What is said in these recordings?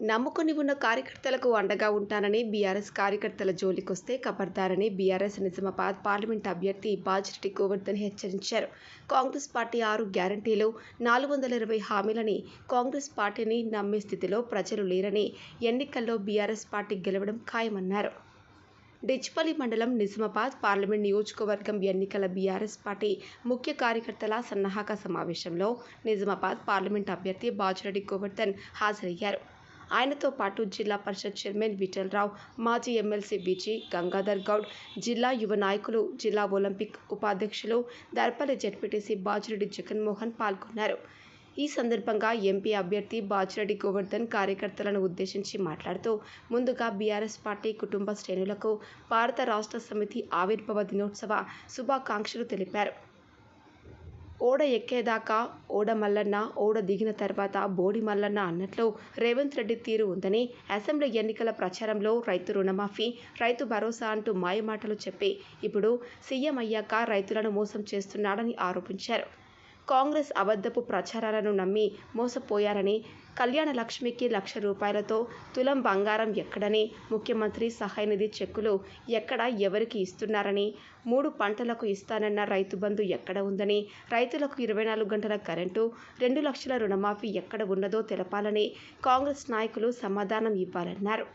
నమ్ముకుని ఉన్న కార్యకర్తలకు అండగా ఉంటానని బీఆర్ఎస్ కార్యకర్తల జోలికొస్తే కబర్దారని బీఆర్ఎస్ నిజామాబాద్ పార్లమెంట్ అభ్యర్థి బాజిరెడ్డి గోవర్ధన్ హెచ్చరించారు. కాంగ్రెస్ పార్టీ ఆరు గ్యారంటీలు నాలుగు వందల ఇరవై హామీలని కాంగ్రెస్ పార్టీని నమ్మే స్థితిలో ప్రజలు లేరని ఎన్నికల్లో బీఆర్ఎస్ పార్టీ గెలవడం ఖాయమన్నారు. డిచ్పల్లి మండలం నిజామాబాద్ పార్లమెంట్ నియోజకవర్గం ఎన్నికల బీఆర్ఎస్ పార్టీ ముఖ్య కార్యకర్తల సన్నాహక సమావేశంలో నిజామాబాద్ పార్లమెంట్ అభ్యర్థి బాజిరెడ్డి గోవర్ధన్ హాజరయ్యారు. ఆయనతో పాటు జిల్లా పరిషత్ చైర్మన్ విఠలరావు మాజీ ఎమ్మెల్సీ బిజీ గంగాధర్ గౌడ్ జిల్లా యువ నాయకులు జిల్లా ఒలింపిక్ ఉపాధ్యక్షులు దర్పల్లి జడ్పీటీసీ బాజిరెడ్డి జగన్మోహన్ పాల్గొన్నారు. ఈ సందర్భంగా ఎంపీ అభ్యర్థి బాచిరెడ్డి గోవర్ధన్ కార్యకర్తలను ఉద్దేశించి మాట్లాడుతూ ముందుగా బీఆర్ఎస్ పార్టీ కుటుంబ శ్రేణులకు భారత రాష్ట్ర సమితి ఆవిర్భావ దినోత్సవ శుభాకాంక్షలు తెలిపారు. ఓడ ఎక్కేదాకా ఓడ మల్లన్న ఓడ దిగిన తర్వాత బోడి మల్లన్న అన్నట్లు రేవంత్ రెడ్డి తీరు ఉందని అసెంబ్లీ ఎన్నికల ప్రచారంలో రైతు రుణమాఫీ రైతు భరోసా అంటూ మాయమాటలు చెప్పి ఇప్పుడు సీఎం అయ్యాక రైతులను మోసం చేస్తున్నాడని ఆరోపించారు. కాంగ్రెస్ అబద్ధపు ప్రచారాలను నమ్మి మోసపోయారని కళ్యాణ లక్ష్మికి లక్ష రూపాయలతో తులం బంగారం ఎక్కడని ముఖ్యమంత్రి సహాయ నిధి చెక్కులు ఎక్కడ ఎవరికి ఇస్తున్నారని మూడు పంటలకు ఇస్తానన్న రైతు బంధు ఎక్కడ ఉందని రైతులకు ఇరవై నాలుగు గంటల కరెంటు రెండు లక్షల రుణమాఫీ ఎక్కడ ఉన్నదో తెలపాలని కాంగ్రెస్ నాయకులు సమాధానం ఇవ్వాలన్నారు.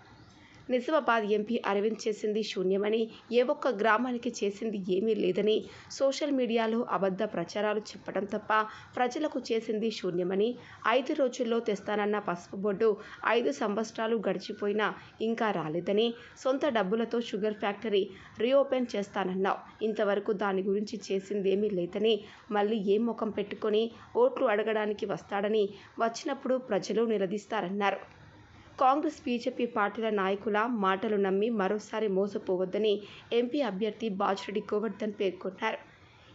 నిజామాబాద్ ఎంపీ అరవింద్ చేసింది శూన్యమని ఏ ఒక్క గ్రామానికి చేసింది ఏమీ లేదని సోషల్ మీడియాలో అబద్ధ ప్రచారాలు చెప్పడం తప్ప ప్రజలకు చేసింది శూన్యమని ఐదు రోజుల్లో తెస్తానన్న పసుపు బొడ్డు ఐదు సంవత్సరాలు గడిచిపోయినా ఇంకా రాలేదని సొంత డబ్బులతో షుగర్ ఫ్యాక్టరీ రీఓపెన్ చేస్తానన్నావు. ఇంతవరకు దాని గురించి చేసిందేమీ లేదని మళ్ళీ ఏ ముఖం పెట్టుకొని ఓట్లు అడగడానికి వస్తాడని వచ్చినప్పుడు ప్రజలు నిలదీస్తారన్నారు. కాంగ్రెస్ బీజేపీ పార్టీల నాయకుల మాటలు నమ్మి మరోసారి మోసపోవద్దని ఎంపీ అభ్యర్థి బాజిరెడ్డి గోవర్ధన్ పేర్కొన్నారు.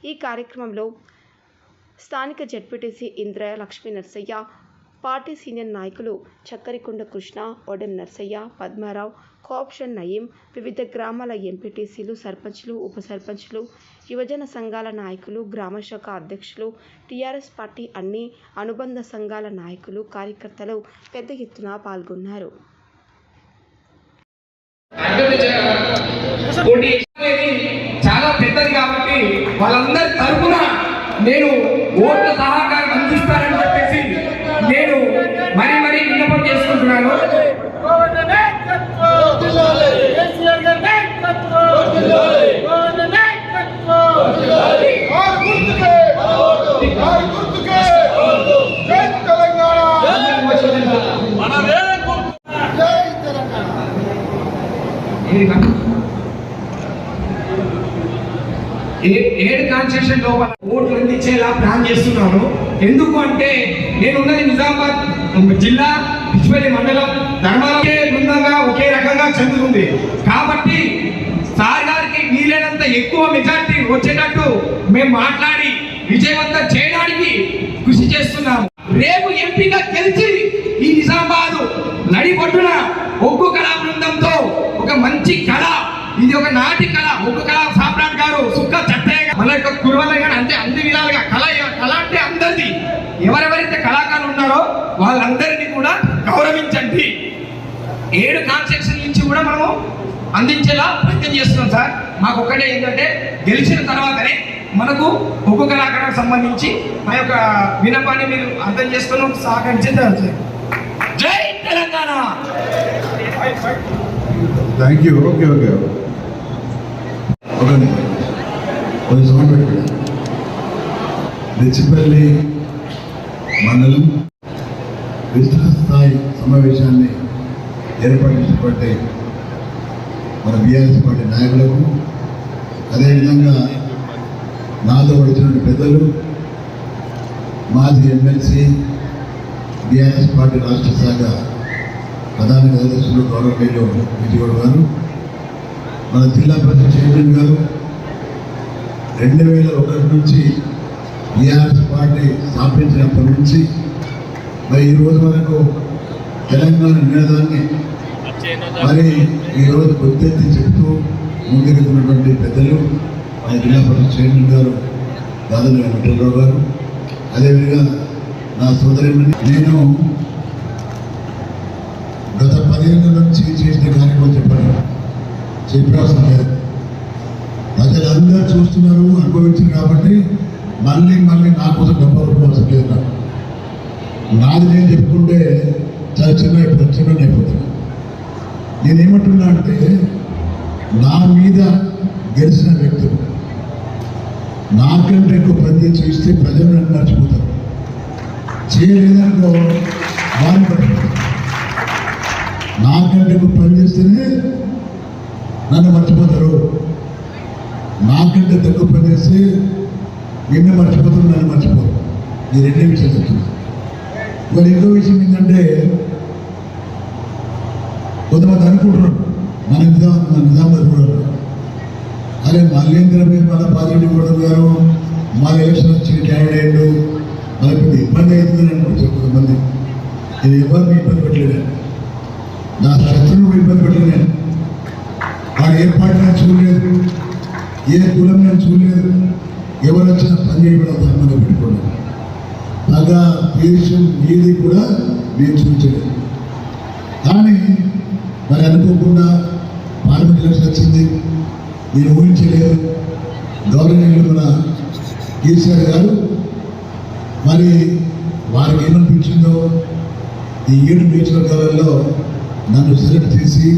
ఈ కార్యక్రమంలో స్థానిక ZPTC Indra Lakshmi Narsaiah party senior నాయకులు చక్కరికొండ కృష్ణ ఒడెం నర్సయ్య పద్మారావు కోఆప్షన్ నయీం వివిధ గ్రామాల ఎంపీటీసీలు సర్పంచ్లు ఉప సర్పంచ్లు యువజన సంఘాల నాయకులు గ్రామ శాఖ అధ్యక్షులు టీఆర్ఎస్ పార్టీ అన్ని అనుబంధ సంఘాల నాయకులు కార్యకర్తలు పెద్ద ఎత్తున పాల్గొన్నారు. చాలా పెద్దది కాబట్టి వాళ్ళందరి తరఫున నేను ఓట్ల సహకారం మరీ చేసుకుంటున్నాను. ఏడు కాన్స్టిట్యూషన్ లోపల ఓట్లు అందించేలా ప్లాన్ చేస్తున్నాను? ఎందుకు అంటే నేనున్నది నిజామాబాద్ జిల్లా పిచ్చిపల్లి మండలం ధర్మాల ఒకే బృందంగా ఒకే రకంగా చెందుతుంది. కాబట్టి సార్ గారికి వీలైనంత ఎక్కువ మెజార్టీ వచ్చేటట్టు మేము మాట్లాడి విజయవంతం చేయడానికి కృషి చేస్తున్నాము. రేపు ఎంపీగా గెలిచి ఈ నిజామాబాద్ నడిపొట్టున ఒగ్గు కళా బృందంతో ఒక మంచి కళ ఇది ఒక నాటి కళ. ఒగ్గు కళ సామ్రాట్ గారు సుక్క చట్టయ్య మన యొక్క కురువల గారు అంటే అన్ని విధాలుగా కళ కళ అంటే అందరిది ఎవరెవరైతే కళాకారులు ఉన్నారో వాళ్ళందరినీ కూడా గౌరవించండి. ఏడు కాన్సెక్షన్ నుంచి కూడా మనము అందించేలా ప్రయత్నం చేస్తున్నాం సార్. మాకు ఒక్కటే ఏంటంటే గెలిచిన తర్వాతనే మనకు ఒగ్గు కళాకారానికి సంబంధించి మా యొక్క వినపాన్ని మీరు అర్థం చేసుకుని సహకరించింది జై Telangana! Thank you okay okay ఒక కొంచెం సౌండ్ పెట్టండి మండలం విస్తృత స్థాయి సమావేశాన్ని ఏర్పాటు చేసినటువంటి మన బీఆర్ఎస్ పార్టీ నాయకులకు అదేవిధంగా నాతో వచ్చినటువంటి పెద్దలు మాజీ ఎమ్మెల్సీ బీఆర్ఎస్ పార్టీ రాష్ట్ర శాఖ ప్రధాన కార్యదర్శులు గౌరవనీయులు విజయవాడ గారు మన జిల్లా పరిషత్ చైర్మన్ గారు రెండు వేల ఒకటి నుంచి బీఆర్ఎస్ పార్టీ స్థాపించినప్పటి నుంచి మరి ఈ రోజు వరకు తెలంగాణ నినాదాన్ని మరి ఈరోజు గుర్తెత్తి చెప్తూ ముందుకెళ్తున్నటువంటి పెద్దలు మన జిల్లా పరిషత్ చైర్మన్ గారు దాదాపు వెంకటరావు గారు. అదేవిధంగా నా సోదరి నేను పదేళ్ళ నుంచి చేసిన కార్యక్రమం చెప్పాను చెప్పాల్సిన లేదు. ప్రజలందరూ చూస్తున్నారు అనుభవించారు కాబట్టి మళ్ళీ మళ్ళీ నా కోసం డబ్బు అవసరం లేదు నాకు నాది నేను చెప్పుకుంటే చాలా చిన్న అయిపోతుంది చిన్న అయిపోతుంది. నేనేమంటున్నా అంటే నా మీద గెలిచిన వ్యక్తులు నాకంటే ఎక్కువ పని చేస్తే ప్రజలు నన్ను మర్చిపోతారు. చేయలేదనుకో వారిని పట్టుకుంటారు నాకంటే ఎక్కువ పని చేస్తేనే నన్ను మర్చిపోతారు. నాకంటే తక్కువ పని చేస్తే నిన్ను మర్చిపోతారు నన్ను మర్చిపోతారు ఈ రెండే విషయాలు చెప్తున్నాను మరి ఇంకో విషయం ఏంటంటే కొంతమంది అనుకుంటున్నారు మన నిజాం మన నిజామాబాద్ కూడా అరే మల్లేంద్ర మీద మన పాజిటివ్ కూడా గారు మా ఎలక్షన్ వచ్చిన క్యాండిడేట్ మనకు పెద్ద ఇబ్బంది అవుతుందని అనుకుంటారు కొంతమంది. నేను ఎవరిని ఇబ్బంది పెట్టలేదు నా శత్రువులు ఇబ్బంది పెట్టలేదు వాడు ఏ పార్టీ నేను చూడలేదు ఏ కులం నేను చూడలేదు ఎవరు వచ్చినా పని చేయడం ధర్మంగా పెట్టుకోలేదు పగ దేశం ఏది కూడా నేను కానీ మరి అనుకోకుండా పార్లమెంట్ ఎలక్షన్ వచ్చింది. నేను ఊహించలేదు. గవర్నమెంట్ మన కేసీఆర్ గారు మరి వారికి ఏమనిపించిందో ఈ ఏడు నియోజకవర్గాలలో నన్ను సెలెక్ట్ చేసి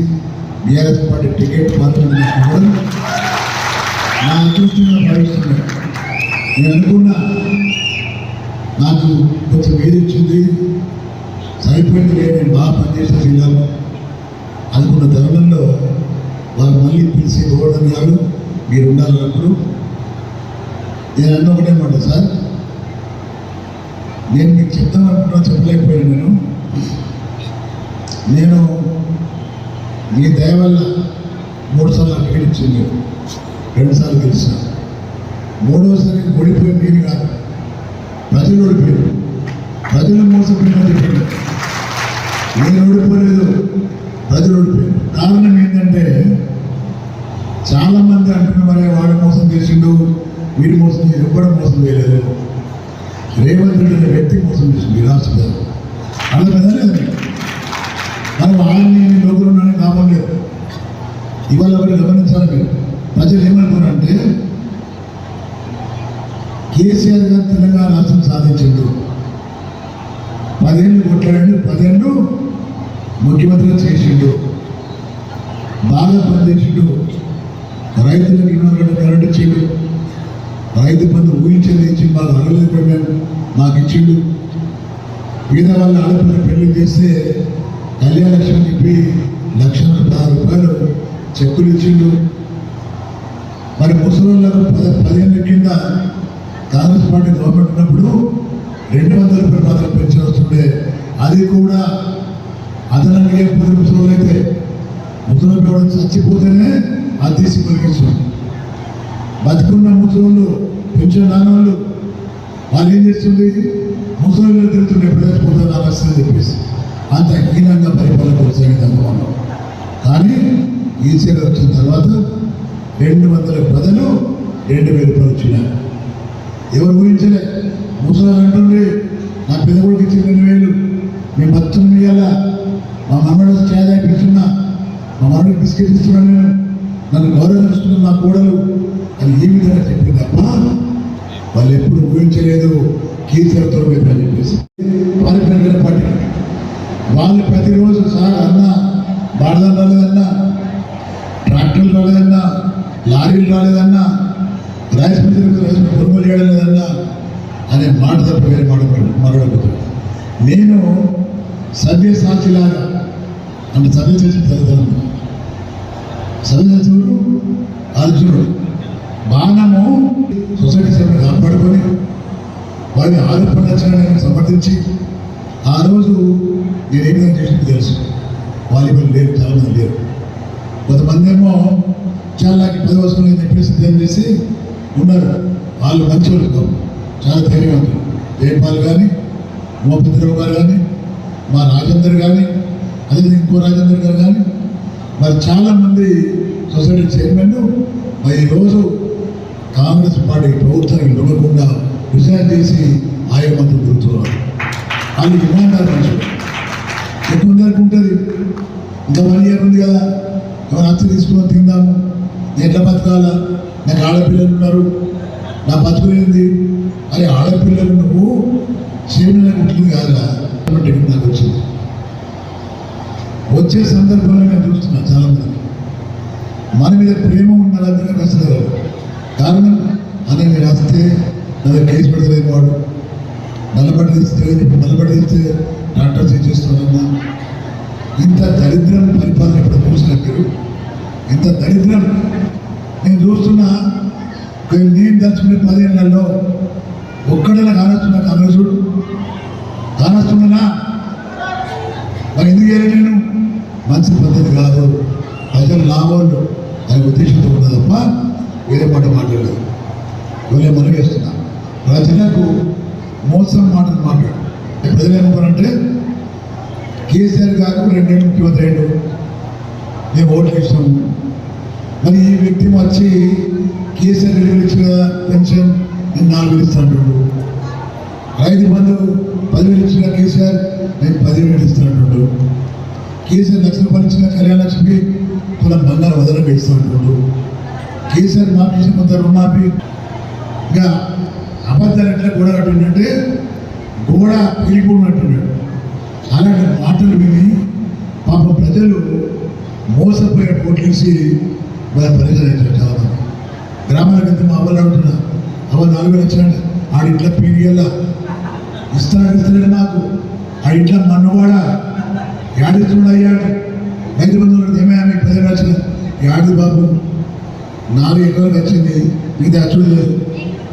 బీఆర్ఎస్ పార్టీ టికెట్ పార్లమెంట్ నా అదృష్టంగా భావిస్తున్నాను నేను అనుకున్నా నాకు కొంచెం వేరు ఇచ్చింది సరిపోయింది నేను బాగా పనిచేసిన జిల్లాలో అనుకున్న తరుణంలో వాళ్ళు మళ్ళీ పిలిచి గోవర్ధన్ గారు మీరు ఉండాలన్నప్పుడు నేను అన్న ఒకటే మాట సార్. నేను మీకు చెప్తాను అనుకున్నా చెప్పలేకపోయాను నేను. నేను మీ దయ వల్ల మూడు సార్లు టికెట్ ఇచ్చింది రెండు సార్లు గెలిచిన. మూడోసారి ఓడిపోయి మీరు కాదు. ప్రజలు ఓడిపోయారు. ప్రజలు మోసపోయిన చెప్పారు నేను ఓడిపోలేదు. ప్రజలు ఓడిపోయారు. కారణం ఏంటంటే చాలామంది అంటున్నారే వాడు మోసం చేసిండు వీడు మోసం చేసి ఎవ్వడు మోసం చేయలేదు. రేవంత్ రెడ్డి వ్యక్తి మోసం చేసిండు ఈ రాష్ట్ర ప్రజలు అలా కదండి మనం వాళ్ళని లోపల ఉన్నాడని లాభం లేదు ఇవాళ ఒకటి గమనించాలి మీరు ప్రజలు ఏమనుకున్నారంటే కేసీఆర్ గారు తెలంగాణ రాష్ట్రం సాధించిండు పదేళ్ళు కొట్లాడండి పదేళ్ళు ముఖ్యమంత్రిగా చేసిండు బాగా పనిచేసిండు రైతులకు ఇరవై రెండు కరెంట్ ఇచ్చిండు రైతు బంధు ఊహించేది ఇచ్చి మాకు అరవై మేము మాకు ఇచ్చిండు పేద వాళ్ళ ఆడపిల్ల పెళ్ళి చేస్తే కళ్యాణ లక్ష్మి చెప్పి లక్ష పదహారు రూపాయలు చెక్కులు ఇచ్చిండు. మరి ముసలిళ్ళకు పద పదిహేను కింద కాంగ్రెస్ పార్టీ గవర్నమెంట్ ఉన్నప్పుడు రెండు వందల రూపాయలు మాత్రం పెన్షన్ వస్తుండే. అది కూడా అదనంగా పది ముసలి అయితే ముసలి చచ్చిపోతేనే అది తీసి కొలిగిస్తుంది బతుకున్న ముసలిళ్ళు పెన్షన్ రాని వాళ్ళు వాళ్ళు ఏం చేస్తుంది ముసలి తిరుగుతుండే ప్రజాస్పోతారు అని చెప్పేసి. అంత హీనంగా పరిపాలన కొనసాగింది కానీ ఈసీగా వచ్చిన తర్వాత రెండు వందల ప్రజలు రెండు వేల రూపాయలు వచ్చినారు ఎవరు ఊహించలే? ముసలి అంటుండే నా పెద్దవాడికి ఇచ్చిన రెండు వేలు. మేము భక్తులు ఇవ్వాలా మా మనవడు చాయ్ మా మనవడికి బిస్కెట్ ఇస్తున్నా నేను. నన్ను గౌరవిస్తున్నా నా కోడలు. అని ఏ విధంగా చెప్పింది తప్ప వాళ్ళు ఎప్పుడు ఊహించలేదు. కీర్తితో చెప్పేసి. వారి పెద్దల పార్టీ వాళ్ళు ప్రతిరోజు సార్ అన్న బాడదాం రాలేదన్నా ట్రాక్టర్లు రాలేదన్నా లారీలు రాలేదన్నా రైస్ మిల్లులకు రైస్ కొనుగోలు చేయడం లేదన్నా అనే మాట తప్ప వేరే మాట మరొకటి. నేను సభ్య సాక్షిలాగా అంటే సభ్య చేసిన చదువుతాను సభ్య సచివుడు అర్జునుడు. బాణము సొసైటీ సభ్యులు కాపాడుకొని వారిని ఆరోపణ సమర్థించి ఆ రోజు నేను ఏ విధంగా చేసింది తెలుసు. వాలీబాల్ లేరు చాలా మంది లేరు కొంతమంది ఏమో చాలా పది వస్తువులు చెప్పేసి ఏం చేసి ఉన్నారు. వాళ్ళు మంచి వాళ్ళు చాలా ధైర్యవంతులు. జయపాల్ కానీ మోపతిరావు గారు కానీ మా రాజేందర్ కానీ అదే ఇంకో రాజేందర్ గారు కానీ మరి చాలా మంది సొసైటీ చైర్మన్ మరి ఈరోజు కాంగ్రెస్ పార్టీ ప్రభుత్వానికి లొంగకుండా రిజైన్ చేసి ఆయా మంత్రి తిరుగుతున్నారు. వాళ్ళు ఇమాందారు మనుషులు అందరికి ఉంటుంది. ఇంకా వన్ ఇయర్ ఉంది కదా? ఎవరు అచ్చ తీసుకున్నా తిందాము ఎట్లా బతకాలా? నాకు ఆడపిల్లలు ఉన్నారు. నా బతుకులేంది అరే ఆడపిల్లలు నువ్వు? చేయడానికి ఉంటుంది కాదురా. నాకు వచ్చింది. వచ్చే సందర్భంలో నేను చూస్తున్నా చాలా మంది మన మీద ప్రేమ ఉండాలని నచ్చలేదు కారణం అని మీరు వస్తే నాకు కేసు పెడతలేదు వాడు. నల్లబడి తీస్తే నల్లబడి తీస్తే డాక్టర్ చేస్తున్నారన్నా ఇంత దరిద్రం పరిపాలన ఇప్పుడు చూసినట్టు ఇంత దరిద్రం. నేను చూస్తున్నా నేను దాచుకునే పదేళ్ళలో ఒక్కడైనా కానొస్తున్నా కాంగ్రెసుడు కానొస్తున్నానా మరి ఎందుకు చేయలేదు నేను? మంచి పద్ధతి కాదు. ప్రజలు లాభాలు అనే ఉద్దేశంతో ఉన్నా తప్ప వేరే మాట మాట్లాడలేదు. ఇవన్నీ మనం చేస్తున్నా. ప్రజలకు మోసం మాటలు మాట్లాడు. ప్రజలు ఏమన్నారంటే కేసీఆర్ గారు రెండేళ్ళు ముఖ్యమంత్రి అయ్యాడు మేము ఓట్లు ఇస్తాము మరి ఈ వ్యక్తి వచ్చి కేసీఆర్ రెండు ఇచ్చిన పెన్షన్ నేను నాలుగు వేలు ఇస్తాను. ఐదు బంధు పదివేలు ఇచ్చిన కేసీఆర్ నేను పదివేలు ఇస్తాను. కేసీఆర్ లక్ష రూపాయలు ఇచ్చిన కళ్యాణ లక్ష్మి కులం బంగారం వదలంగా కేసీఆర్ మాపించిన కొంత రుణమాఫీ. ఇంకా అబద్ధాలు ఎట్లా గోడ కట్టిందంటే గోడ పెరిగిపోయినట్టున్నాడు అలాంటి మాటలు విని పాప ప్రజలు మోసపోయే కోట్లేసి వాళ్ళ పరిచయం అవుతారు చాలా. మంది గ్రామాలకు వెళ్తే మా అవ్వలు అడుగుతున్నా అవ్వ నాలుగు వేలు వచ్చాడు ఆడి ఇంట్లో పీడియల్లా ఇస్తాడు ఇస్తాడు నాకు ఆ ఇంట్లో మన్నవాడ? యాడిస్తున్నాడు అయ్యాడు రైతు బంధువులు ఏమయ్యా మీకు ప్రజలు వచ్చిన యాడి బాబు నాలుగు ఎకరాలకు వచ్చింది ఇది అచ్చుడు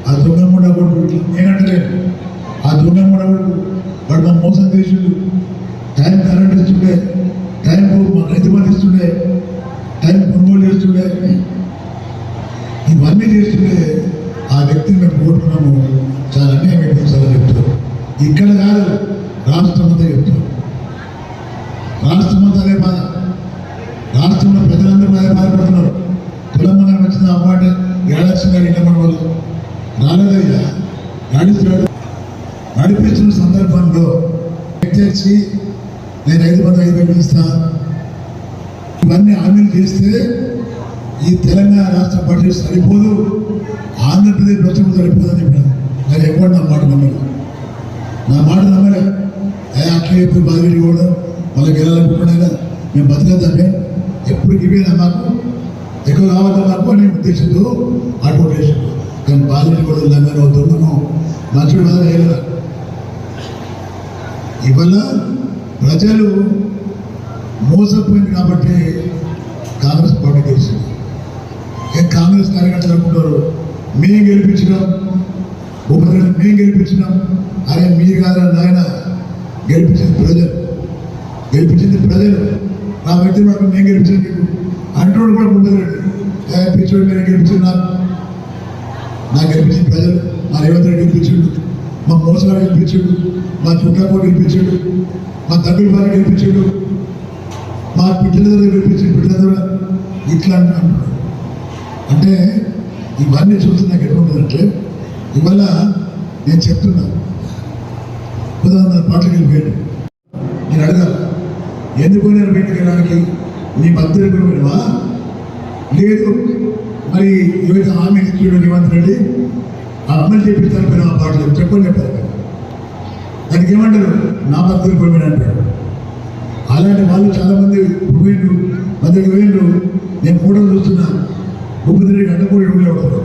ఆ దొంగ మూడ కొడుకు నేనంటలేను. ఆ దొంగ మూడ కొడుకు వాడు మోసం చేసిండు. టైం కరెంట్ ఇస్తుండే టైం మా రైతు ఇస్తుండే టైం కొనుగోలు చేస్తుండే. ఇవన్నీ చేస్తుండే. ఆ వ్యక్తిని మేము కోరుకున్నాము. చాలా అన్యాయం అయిపోతుంది చెప్తారు ఇక్కడ కాదు రాష్ట్రం అంతా చెప్తారు రాష్ట్రం అంతా అదే బాధ రాష్ట్రంలో ప్రజలందరూ అదే బాధపడుతున్నారు తెలంగాణ వచ్చిన అమ్మాట ఏడాది గారు ఇంట మన వాళ్ళు రాలేదయ్యా నడిచాడు నడిపించిన సందర్భంలో చేసి నేను ఐదు మంది ఐదు వేలు ఇస్తా ఇవన్నీ హామీలు చేస్తే ఈ తెలంగాణ రాష్ట్ర బడ్జెట్ సరిపోదు. ఆంధ్రప్రదేశ్ బడ్జెట్ సరిపోదు అని చెప్పాను. నేను ఎప్పుడు నా మాట నమ్మలేదు నా మాట నమ్మలే. అట్లే ఎప్పుడు బాధపడి కూడా మళ్ళీ గెలాలనుకుంటున్నా మేము బతకద్దామే ఎప్పుడు ఇవేనా మాకు? ఎక్కువ కావాలా మాకు అనే ఉద్దేశంతో అడ్వకేషన్ కానీ బాధపడి కూడా లంగా అవుతున్నాము మంచి బాధ వేయగలరా ఇవల్ల ప్రజలు మోసపోయింది కాబట్టి కాంగ్రెస్ పార్టీ గెలిచింది. కాంగ్రెస్ కార్యకర్తలు అనుకుంటారు. మేము గెలిపించినాం. ఉపద్రవం మేము గెలిపించినాం. అరే మీరు కాదు నాయన గెలిపించింది ప్రజలు. గెలిపించింది ప్రజలు. నా వ్యక్తి మాకు మేము గెలిపించింది అంటోడు కూడా ముందు పిచ్చోడు మీరు గెలిపించింది నా గెలిపించిన ప్రజలు మా రేవంత్ రెడ్డి గెలిపించాడు. మా మోసగాడు గెలిపించాడు. మా చుట్టాపో గెలిపించాడు. మా తండ్రి వారు గెలిపించాడు. మా బిడ్డల దగ్గర గెలిపించిండు బిడ్డల ఇట్లా అంటున్నాడు. అంటే ఇవన్నీ చూస్తే నాకు ఎట్లుంటుందంటే ఇవల్ల నేను చెప్తున్నా. ఉదాహరణ పాటలకు వెళ్ళిపోయాడు. నేను అడగాలి ఎందుకు నేను బయటకు వెళ్ళడానికి నీ భక్తులు కూడా లేదు. మరి ఏదైతే హామీ చూడండి రేవంత్ రెడ్డి ఆ చెప్పి చేపిస్తాను పేరు ఆ పాటలు చెప్పని చెప్పారు దానికి ఏమంటారు? నా భక్తులు కూడా అంటారు. అలాంటి వాళ్ళు చాలామంది పోయిండ్రు మన పోయిండ్రు నేను ఫోటోలు చూస్తున్నాను భూపతి రెడ్డి అడ్డపూడి ఉంటారు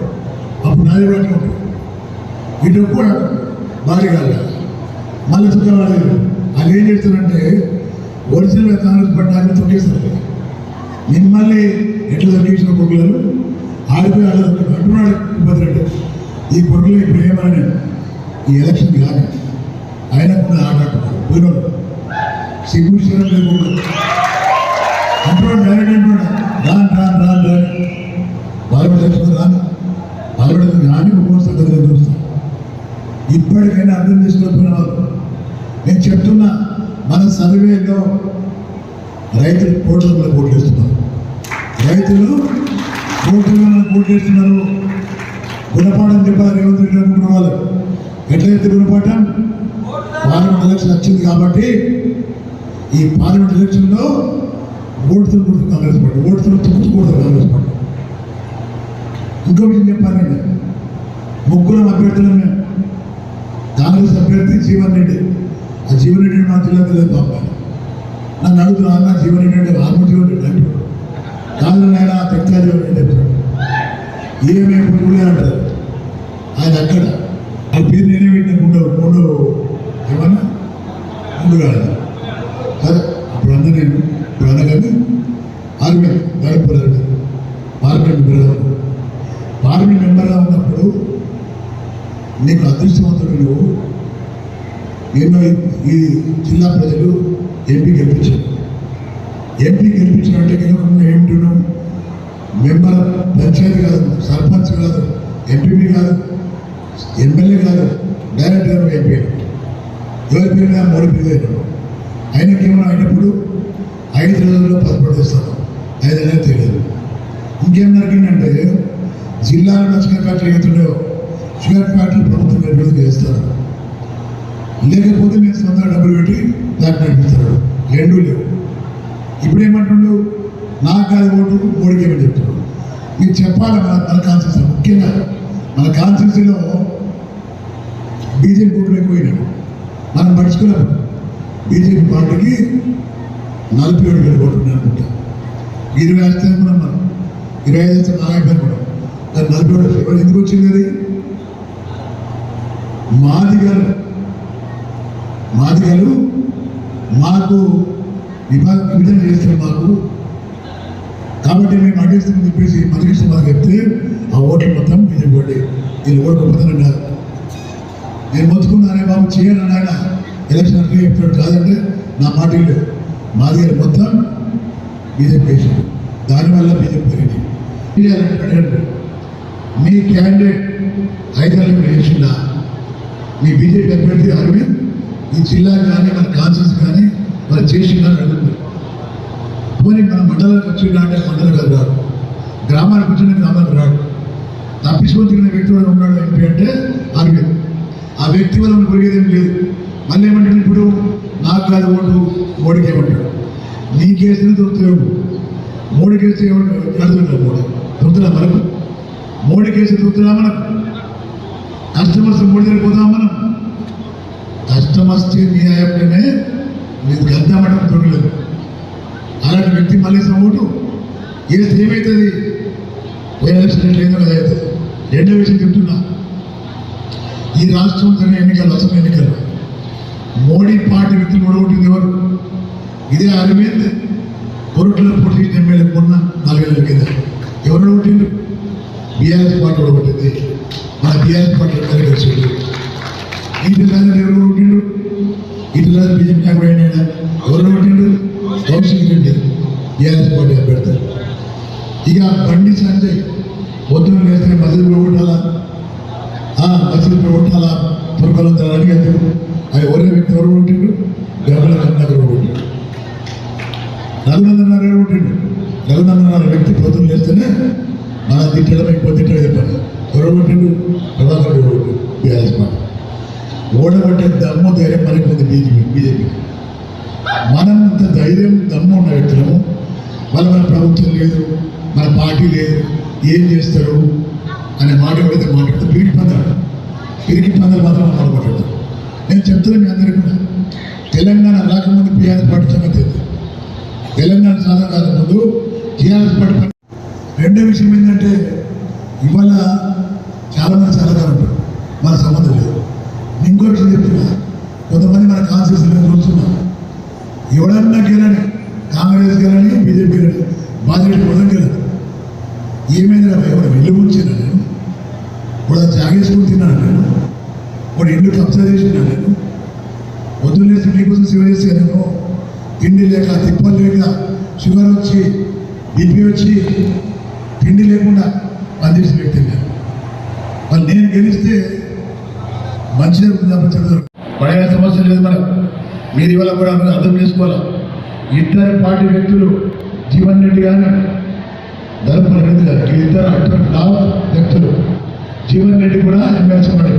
అప్పుడు నాది కూడా అట్లా ఉంటుంది ఇటు కూడా భారీ కాదు మళ్ళీ చుట్టవాళ్ళు వాళ్ళు ఏం చేస్తారంటే ఒరిజినల్ కాంగ్రెస్ పడ్డానికి తొక్కేస్తారు మిమ్మల్ని ఎట్లా తొక్కేసిన కొడుకులను? ఆడిపోయి అలా అంటున్నాడు భూపతి రెడ్డి ఈ కొడుకులు ఇప్పుడు ఏమని ఈ ఎలక్షన్ కాక ఆయన కూడా ఆట పోయినోడు సిగ్గు శరం అంటున్నాడు డైరెక్ట్ అంటున్నాడు రాను రాను రాను రాను వాళ్ళు తెచ్చుకుని రాను వాళ్ళు రాని ఒక్కో సంగతి చూస్తాను ఇప్పటికైనా అర్థం చేసుకోకపోయిన నేను చెప్తున్నా మన సర్వేలో రైతులు కోట్ల కోట్లేస్తున్నారు రైతులు కోట్ల కోట్లేస్తున్నారు గుణపాఠం చెప్పాలి రేవంత్ రెడ్డి అనుకున్న వాళ్ళు. ఎట్లయితే గుణపాఠం? పార్లమెంట్ ఎలక్షన్ వచ్చింది కాబట్టి ఈ పార్లమెంట్ ఎలక్షన్లో ఓటుతో కొడుతూ కాంగ్రెస్ పార్టీ ఓటుతో తుక్కు కాంగ్రెస్ పార్టీ. ఇంకో విషయం చెప్పాలండి ముగ్గురం అభ్యర్థులం మేము కాంగ్రెస్ అభ్యర్థి జీవన్ రెడ్డి. ఆ జీవన్ రెడ్డి నా జిల్లా తెలియదు పాప నన్ను అడుగుతున్నా అన్న జీవన్ రెడ్డి అంటే ఆత్మ జీవన్ రెడ్డి అంటే కాదు నాయన తెక్కా జీవన్ రెడ్డి అంటాడు ఏమే పురుగులే అంటారు ఆయన అక్కడ. ఆ పేరు నేనే పెట్టిన గుండె గుండు ఏమన్నా? ముందు కాదు. సరే అప్పుడు అన్న నేను ఇప్పుడు అనగానే ఆర్మీ గడపలేదు పార్లమెంట్ మెంబర్గా పార్లమెంట్ మెంబర్గా ఉన్నప్పుడు నీకు అదృష్టవంతుడు నువ్వు ఎన్నో ఈ జిల్లా ప్రజలు ఎంపీ గెలిపించారు. ఎంపీ గెలిపించినట్టే కనుక ఏమిటి మెంబర్ పంచాయతీ కాదు సర్పంచ్ కాదు ఎంపీపీ కాదు ఎమ్మెల్యే కాదు డైరెక్టర్ ఎంపీ ఎవరి పేరు మూడు పేరు ఆయనకి అయినప్పుడు ఐదు రోజుల్లో పదకొండు తెస్తాను ఐదు అనేది తెలియదు. ఇంకేం జరిగిందంటే జిల్లాలో నచ్చిన కట్టలు అవుతుండేవో షేర్ ఫ్యాక్టరీ ప్రభుత్వం నిర్వహణ చేస్తారు. లేకపోతే మీరు సొంతంగా డబ్బులు పెట్టి దాన్ని నడిపిస్తారు రెండూ లేవు. ఇప్పుడు ఏమంటుండు నాకు కాదు ఓటు మోడీకి ఏమని చెప్తున్నాడు మీరు చెప్పాలి? మన మన కాన్స్టిట్యూన్సీ ముఖ్యంగా మన కాన్స్టిట్యూన్సీలో బీజేపీ ఓట్లు ఎక్కువైనాడు మనం పడుచుకున్నాం బీజేపీ పార్టీకి నలభై ఏడు వేల ఓట్లు అనుకుంటా. ఇరవై ఐదు అనుకున్నాం మనం ఇరవై ఐదు వేస్తే నాలుగు అనుకున్నాం నలభై ఏడు ఎందుకు వచ్చింది అది? మాదిగలు. మాదిగలు మాకు విభా విభజన చేస్తారు మాకు. కాబట్టి మేము అడిగిస్తామని చెప్పేసి మధుకృష్ణ మాకు చెప్తే ఆ ఓట్లు మొత్తం బీజేపీ ఓటే వీళ్ళు మొత్తం కాదు నేను మొత్తుకున్నానే బాబు చేయాలని ఆయన ఎలక్షన్ అట్లా చెప్తాడు కాదంటే నా మాట ఇల్లు మాదిగలు మొత్తం బీజేపీ వేసాడు దానివల్ల బీజేపీ పెరిగింది మీ క్యాండిడేట్ హైదరాబాద్ వేసిందా మీ బీజేపీ అభ్యర్థి అరవింద్ ఈ జిల్లా కానీ మన కాన్సెన్స్ కానీ మన చేసి అని పోనీ మన మండలానికి వచ్చిందా అంటే మండలం కాదు రాడు గ్రామానికి వచ్చిన గ్రామానికి రాడు తప్పించుకొని తిరిగిన వ్యక్తి కూడా ఉన్నాడు ఎంపీ అంటే అరవింద్. ఆ వ్యక్తి వల్ల మనకు పెరిగేదేం లేదు. మళ్ళీ ఏమంటాడు ఇప్పుడు? నాకు కాదు ఓటు. మోడీకి ఏమంటాడు? నీకేసిన దొరుకుతావు మోడీకి వేస్తే అడుగుతున్నాడు మోడీ. దొరుకుతున్నా మనకు? మోడీకి వేస్తే దొరుకుతున్నా మనకు? కస్టమర్స్ మోడీ దగ్గర మనం. కస్టమర్స్ న్యాయంలోనే యాప్లోనే మీరు గద్దామడం దొరకలేదు అలాంటి వ్యక్తి మళ్ళీ ఓటు. వేస్తే ఏమవుతుంది పోయిన ఎలక్షన్ లేదు కదా అవుతుంది రెండో విషయం చెప్తున్నా. ఈ రాష్ట్రం జరిగిన ఎన్నికలు అసలు ఎన్నికలు. మోడీ పార్టీ వ్యక్తులు ఓడగొట్టింది ఎవరు? ఇదే అరవింద్. కొరట్లో పోటీ ఎమ్మెల్యే కొన్న నాలుగేళ్ళ కింద. ఎవరు ఓడగొట్టిండు బీఆర్ఎస్ పార్టీ ఓడగొట్టింది. మన బీఆర్ఎస్ పార్టీ ఎమ్మెల్యే ఎవరు ఓడగొట్టిండు ఇంటి లేదా బీజేపీ నాకు ఎవరు ఓడగొట్టిండు కౌశిక్ రెడ్డి బీఆర్ఎస్ పార్టీ అభ్యర్థి ఇక బండి సంజయ్ పొద్దున వేస్తే మసీదులో కొట్టాలా మసీదులో కొట్టాలా తుర్కలం తరడానికి ఎందుకు అది ఎవరి వ్యక్తి ఎవరు కొట్టిండు గర్భల కన్నగర్ కొట్టిండు రఘునందనారు ఎవరు కొట్టిండు రఘునందనారు వ్యక్తి పొద్దున వేస్తేనే మన తిట్టడం ఎక్కువ తిట్టడం చెప్పాను ఎవరు కొట్టిండు ప్రభాకర్ బీఆర్ఎస్ పార్టీ. ఓడబట్టే దమ్ము ధైర్యం మనకి ఉంది బీజేపీ బీజేపీ. మనం ఇంత ధైర్యం దమ్ము ఉన్న వ్యక్తులము వాళ్ళ మన ప్రభుత్వం లేదు మన పార్టీ లేదు ఏం చేస్తారు అనే మాట ఎవరైతే మాట్లాడితే పిరికి పందాడు పిరికి పందాలు మాత్రం మాట్లాడతాడు నేను చెప్తున్నా మీ అందరికీ కూడా. తెలంగాణ రాకముందు బీఆర్ఎస్ పార్టీ సంగతి తెలంగాణ సాధన రాకముందు టీఆర్ఎస్ పార్టీ రెండో విషయం ఏంటంటే ఇవాళ చాలా మంది చాలా ఉంటారు. మన సంబంధం లేదు. ఇంకోటి చెప్తున్నా. కొంతమంది మన కాన్స్టిట్యూషన్ చూస్తున్నాం. ఎవడన్నా గెలని కాంగ్రెస్ గెలని బీజేపీ గెలని బాధ్యత మొదలు గెలదు. ఏమైనా ఎవరు వెళ్ళి కూర్చున్నా నేను? కూడా జాగేసుకుని తిన్నాను నేను? వాడు ఇల్లు కబ్జా చేసినా నేను? పొద్దున్నేసి మీకోసం సేవ చేసి నేను? తిండి లేక తిప్పలు లేక షుగర్ వచ్చి బీపీ వచ్చి తిండి లేకుండా అందించిన వ్యక్తి నేను మరి నేను గెలిస్తే మంచిగా ఉందని పడే సమస్య లేదు మనకు మీరు ఇవాళ కూడా అందరూ అర్థం చేసుకోవాలి? ఇద్దరు పార్టీ వ్యక్తులు జీవన్ రెడ్డి కానీ ధర్మ రెడ్డి గారు ఇద్దరు అటువంటి లాభ వ్యక్తులు జీవన్ రెడ్డి కూడా ఎమ్మెల్సీ ఉన్నాడు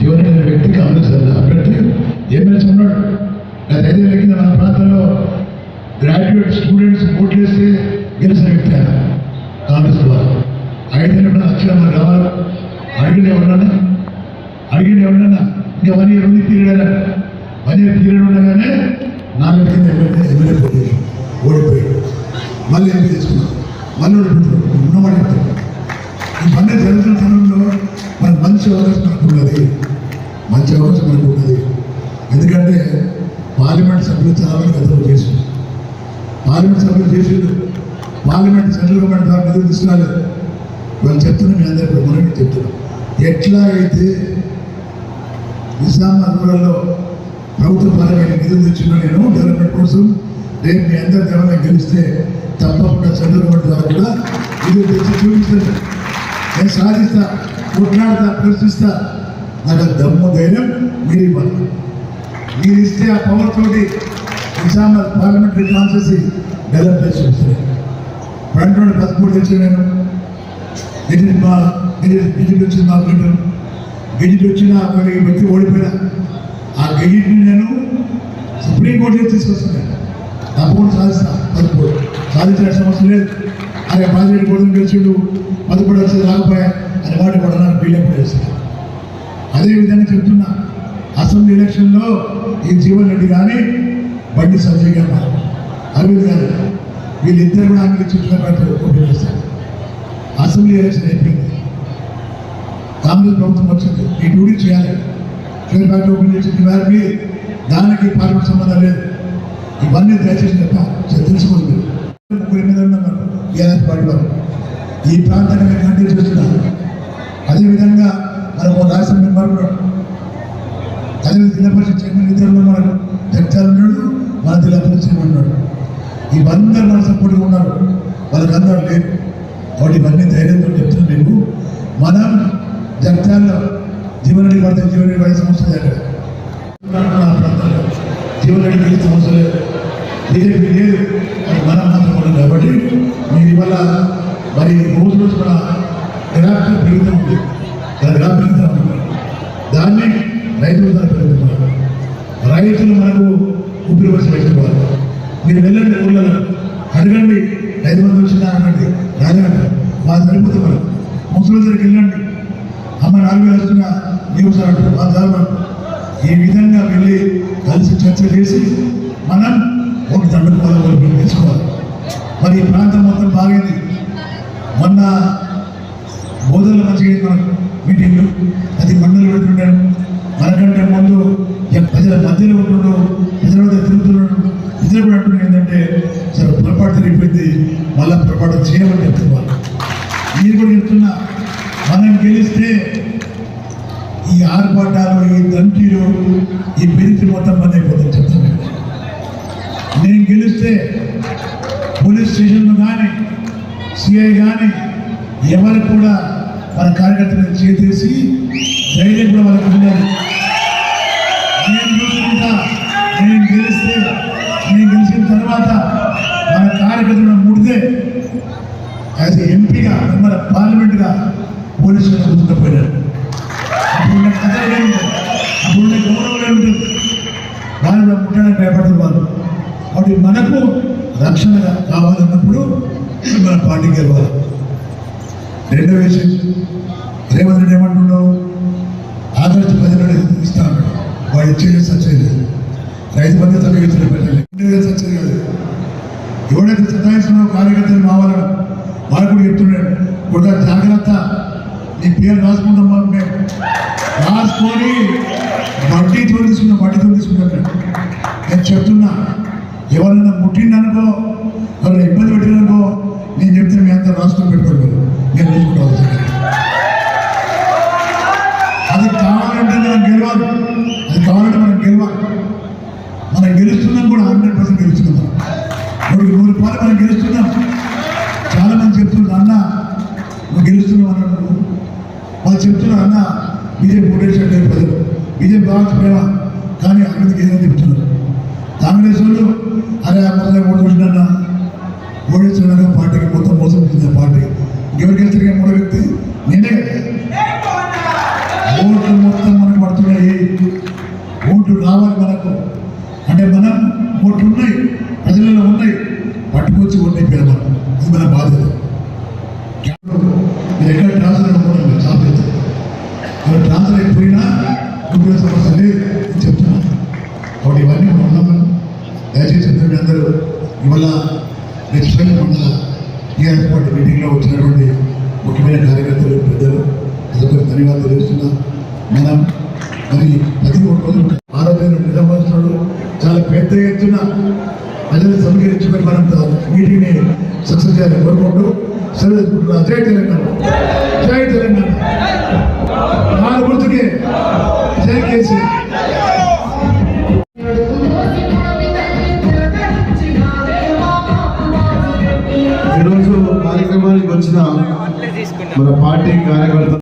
జీవన్ రెడ్డి అనే వ్యక్తి కాంగ్రెస్ అభ్యర్థి ఎమ్మెల్సీ ఉన్నాడు. గత ఐదేళ్ళ కింద మన ప్రాంతంలో గ్రాడ్యుయేట్ స్కూల్ గెలిచిన వ్యక్తి ఆయన కాంగ్రెస్ ద్వారా. ఐదు లక్షల రావాలా? అడిగిన ఎవరన్నా అడిగిన ఎవరన్నా ఇంకా వన్ ఇయర్ ఉంది పీరియడ్ వన్ ఇయర్ పీరియడ్ ఉండగానే నాలుగు కింద ఎమ్మెల్యే ఎమ్మెల్యే పోటీ ఓడిపోయాడు. మళ్ళీ ఎంపీ చేసుకున్నాడు. మళ్ళీ ఓడిపోతాడు ఉన్నవాడు ఇవన్నీ జరుగుతున్న సమయంలో మన మంచి అవకాశం మనకు ఉన్నది మంచి అవకాశం మనకు ఉన్నది ఎందుకంటే పార్లమెంట్ సభ్యులు చాలా గతంలో చేసింది పార్లమెంట్ సభ్యులు చేసిండు పార్లమెంట్ సెంట్రల్ గవర్నమెంట్ ద్వారా నిధులు తీసుకురాలేదు వాళ్ళు చెప్తున్నా మీ అందరికీ మనం చెప్తున్నాం ఎట్లా అయితే నిజామాబాద్ రూరల్లో ప్రభుత్వ పరమైన నిధులు తెచ్చిన నేను డెవలప్మెంట్ కోసం రేపు మీ అందరి డెవలప్మెంట్ గెలిస్తే తప్పకుండా చంద్రబాబు ద్వారా కూడా నిధులు తెచ్చి చూపిస్తాను నేను సాధిస్తా కొట్లాడతా ప్రశ్నిస్తా. నాకు దమ్ము ధైర్యం మీరు ఇవ్వాలి మీరు ఇస్తే ఆ పవర్ తోటి నిజామాబాద్ పార్లమెంటరీ కాన్స్టిట్యూన్సీ డెవలప్ చేసి చూపిస్తాను ఫ్రంట్ రోడ్ పదమూడు తెచ్చి నేను. గెజిట్ మా గెజిట్ గెజిట్ వచ్చింది మా గెజిట్ వచ్చిన వ్యక్తి ఓడిపోయినా. ఆ గెజిట్ని నేను సుప్రీంకోర్టులో తీసుకొస్తున్నాను తప్పకుండా సాధిస్తా. పదమూడు సాధించిన సమస్య లేదు. అరే పాజిరెడ్డి గోధుమ గెలిచిండు. పదమూడు వచ్చేది రాకపోయా? అని వాటి కూడా నాకు బీలెప్పుడు చేస్తాను అదేవిధంగా చెప్తున్నా. అసెంబ్లీ ఎలక్షన్లో ఈ జీవన్ రెడ్డి కానీ బండి సంజయ్ గారు అరవింద్ గారు వీళ్ళిద్దరు కూడా ఆమె చుట్టుపక్కల పోటీ చేస్తారు అసెంబ్లీ ఎలక్షన్ అయిపోయింది. కాంగ్రెస్ ప్రభుత్వం వచ్చింది. ఈ డ్యూటీ చేయాలి. ఫేర్ బ్యాంక్ ఓపెన్ చేసింది వారికి దానికి పార్లమెంట్ సంబంధం లేదు. ఇవన్నీ దయచేసి చెప్ప. తెలుసుకోండి మీరు. ముగ్గురు ఎనిమిది ఉన్నారు టీఆర్ఎస్ పార్టీ వారు. ఈ ప్రాంతాన్ని మేము కంటిన్యూ చేస్తున్నారు అదేవిధంగా మనం ఒక రాష్ట్ర మెంబర్ ఉన్నాడు. అదే జిల్లా పరిషత్ చైర్మన్ ఇద్దరు ఉన్నారు. జగచాల్ ఉన్నాడు మన జిల్లా పరిషత్ చైర్మన్ ఉన్నాడు. ఇవందరూ మన సపోర్ట్గా ఉన్నారు. వాళ్ళకి అందరూ లేదు కాబట్టి ఇవన్నీ ధైర్యంతో చెప్తున్నాను నేను మనం జగ్తాల్లో జీవనడి పడితే జీవనరెడ్డి పడే సమస్య లేదు జీవనరెడ్డి పడే సమస్య లేదు బీజేపీ లేదు అది మనం మాత్రం కాబట్టి మీరు ఇవాళ మరి రోజు రోజు మన గ్రాఫ్ పెరుగుతూ ఉంది. దాని గ్రాఫ్ పెరుగుతూ ఉంటుంది దాన్ని రైతులు ద్వారా పెరుగుతున్నారు. రైతులు మనకు ఊపిరి వచ్చి పెట్టుకోవాలి మీరు వెళ్ళండి ఊళ్ళలో. అడగండి. ఐదు మంది వచ్చినా అనండి రాజాడు మా సరిపోతే మనం ముసలి దగ్గరికి వెళ్ళండి. అమ్మ నాలుగు వేలు వస్తున్నా నీవు సార్ అంటారు. మా ధర్మం ఈ విధంగా వెళ్ళి కలిసి చర్చ చేసి మనం ఒక దండకు పదవులు తీసుకోవాలి మరి ఈ ప్రాంతం మొత్తం బాగైంది. మొన్న బోధనలు మంచిగా అయింది మనకు మీటింగ్లు అది మండలి పెడుతున్నాడు మనకంటే ముందు ప్రజల మధ్యలో ఉంటున్నాడు ప్రజల మధ్య తిరుగుతున్నాడు ఇద్దరు కూడా ఏంటంటే సరే పొరపాటు జరిగిపోయింది మళ్ళీ పొరపాటు చేయమని చెప్తున్నారు మీరు కూడా చెప్తున్నా మనం గెలిస్తే ఈ ఆర్భాటాలు ఈ దంటీలు ఈ బెదిరి మొత్తం బంద్ అయిపోతుంది చెప్తాను నేను గెలిస్తే పోలీస్ స్టేషన్లు కానీ సిఐ కానీ ఎవరు కూడా మన కార్యకర్తలను చేసేసి ధైర్యం కూడా వాళ్ళకి ఉండాలి. కార్యకర్తలు ముడితే యాజ్ ఎంపీగా మన పార్లమెంట్గా పోలీసులు కూర్చుండిపోయినారు అప్పుడు కథలు కథ ఏముంటుంది అప్పుడు గౌరవం ఏమిటి వాళ్ళు కూడా ముట్టడానికి భయపడుతున్న వాళ్ళు. కాబట్టి మనకు రక్షణ కావాలన్నప్పుడు మన పార్టీకి గెలవాలి రెండో విషయం రేవంత్ రెడ్డి ఏమంటున్నావు ఆగస్టు పదిహేడు ఇస్తా అన్నాడు వాడు ఇచ్చేది సచ్చేది రైతు బంధు తక్కువ ఇచ్చిన ప్రజలు ఇండియా సచ్చేది కాదు ఎవడైతే సతాయిస్తున్నావు కార్యకర్తలు కావాలని వాడు కూడా చెప్తున్నాడు కూడా జాగ్రత్త నీ పేరు రాసుకుంటాం మనం మేము రాసుకొని వడ్డీతో తీసుకున్న వడ్డీతో తీసుకున్నట్టు నేను చెప్తున్నా ఎవరైనా ముట్టిందనుకో వాళ్ళు ఇబ్బంది పెట్టిననుకో నేను చెప్తే మీ అంతా రాష్ట్రం పెట్టుకోండి మీరు. నేను చూసుకుంటాను అది కావాలంటే మనం గెలవాలి. అది కావాలంటే మనం గెలవాలి. మనం గెలుస్తున్నాం కూడా హండ్రెడ్ పర్సెంట్ గెలుస్తున్నాం. నూరు నూరు రూపాయలు మనం గెలుస్తున్నాం.